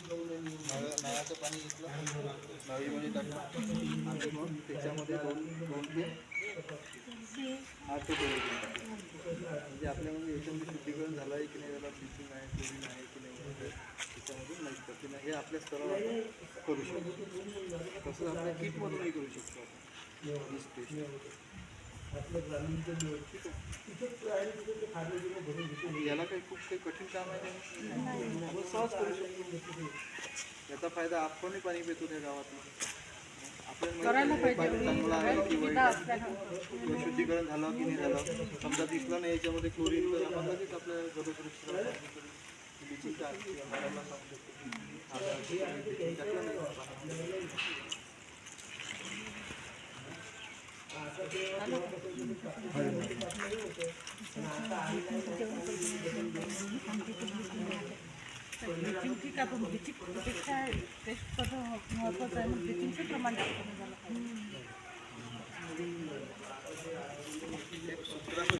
नळाचं पाणी घेतलं नळीमध्ये टाकलं आणि मग त्याच्यामध्ये दोन दोन ते आठ ते म्हणजे आपल्यामध्ये याच्यामध्ये शुद्धीकरण झालं आहे. की नाही त्याला ब्लिचिंग आहे क्लोरीन आहे की नाही त्याच्यामध्ये त्याच्यामधून माहीत पडते नाही हे आपल्या स्तरावर आपण करू शकतो तसंच आपल्या किटमधूनही करू शकतो आपण ही स्पेशल याला काही खूप काही कठीण काम आहे. आपण सहज करू शकतो. याचा फ़ायदा आपणही पाणी पितो त्या गावात आपल्याला माहिती आहे पाणी चांगलं आहे की वाईट आहे. किंवा शुद्धीकरण झालं की नाही झालं. समजा दिसलं नाही याच्यामध्ये क्लोरीन तर आपण लगेच आपल्या घरोघरी ब्लिचिंग टाकतो घराला सांगू शकतो की आपल्या ठिकाणी bleaching टाकलं नाही पाण्यामध्ये. ब्लिचिंग ठीक आहे पण ब्लिचिंग पेक्षा टेस्ट कसं महत्त्वाचं आहे ना ब्लिचिंगचं प्रमाण जास्त नाही झालं पाहिजे